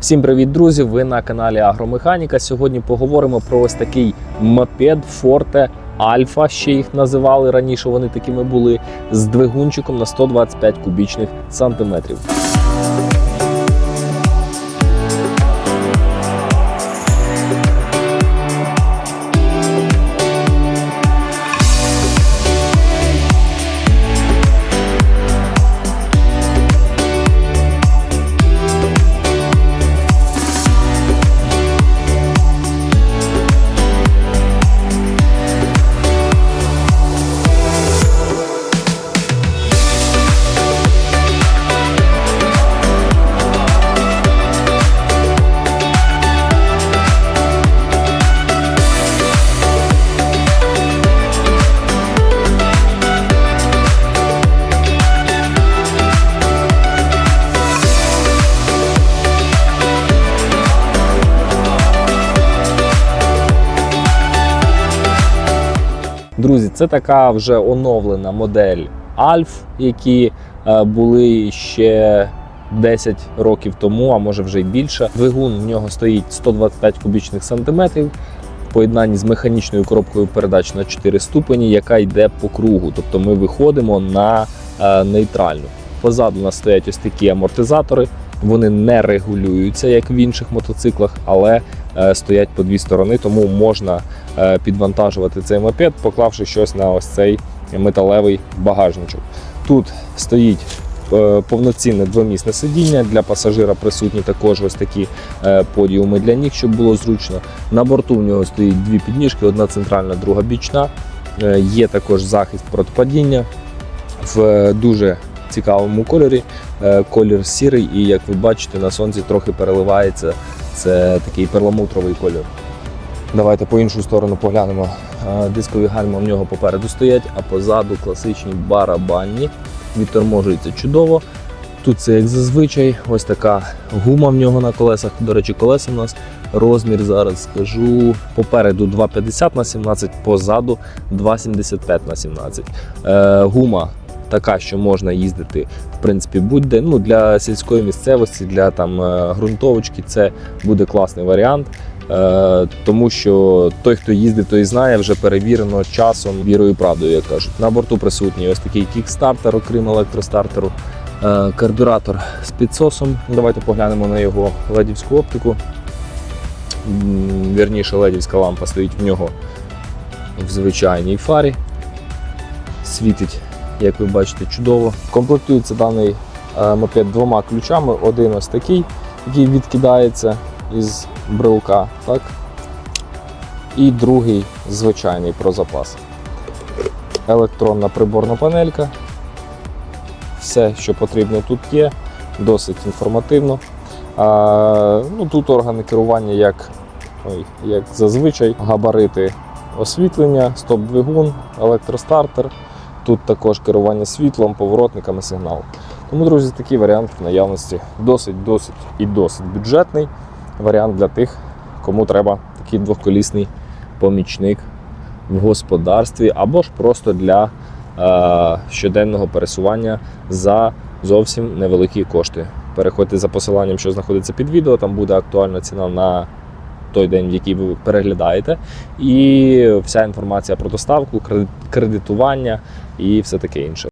Всім привіт, друзі! Ви на каналі Агромеханіка. Сьогодні поговоримо про ось такий мопед Forte Alpha, ще їх називали раніше. Вони такими були з двигунчиком на 125 кубічних сантиметрів. Друзі, це така вже оновлена модель Alf, які е, були ще 10 років тому, а може вже й більше. Двигун в нього стоїть 125 кубічних сантиметрів. Поєднанні з механічною коробкою передач на 4 ступені, яка йде по кругу. Тобто ми виходимо на е, нейтральну. Позаду нас стоять ось такі амортизатори. Вони не регулюються, як в інших мотоциклах, але е, стоять по дві сторони, тому можна е, підвантажувати цей мопед, поклавши щось на ось цей металевий багажничок. Тут стоїть е, повноцінне двомісне сидіння для пасажира присутні також ось такі подіуми для ніг, щоб було зручно. На борту в нього стоїть дві підніжки, одна центральна, друга бічна. Є також захист проти падіння в дуже цікавому кольорі. Е, Колір сірий, і як ви бачите, на сонці трохи переливається. Це такий перламутровий кольор. Давайте по іншу сторону поглянемо. Е, Дискові гальма в нього попереду стоять, а позаду класичні барабанні. Відторможується чудово. Тут це як зазвичай, ось така гума в нього на колесах. До речі, колеса у нас розмір зараз скажу. Попереду 2,50 на 17, позаду 2,75 на 17. Е, гума така, що можна їздити в принципі будь-де. Ну, для сільської місцевості, для там е, ґрунтовочки це буде класний варіант. Е, тому що той, хто їздить, той знає, вже перевірено часом вірою і правдою, як кажуть. На борту присутній ось такий кікстартер, окрім електростартеру, е, карбюратор з підсосом. Давайте поглянемо на його ледівську оптику. Вірніше, ледівська лампа стоїть в нього в звичайній фарі. Світить, як ви бачите, чудово. Комплектується даний е, мопед двома ключами. Один ось такий, який відкидається із брелка, так? І другий звичайний про запас. Електронна приборна панелька. Все, що потрібно тут є, досить інформативно. А, ну, тут органи керування, як, ой, як зазвичай, габарити освітлення, стоп-двигун, електростартер. Тут також керування світлом, поворотниками, сигнал. Тому, друзі, такий варіант в наявності досить, досить і досить бюджетний варіант для тих, кому треба такий двохколісний помічник в господарстві або ж просто для е, щоденного пересування за зовсім невеликі кошти. Переходьте за посиланням, що знаходиться під відео, там буде актуальна ціна на той день, в який ви переглядаєте, і вся інформація про доставку, кредитування і все таке інше.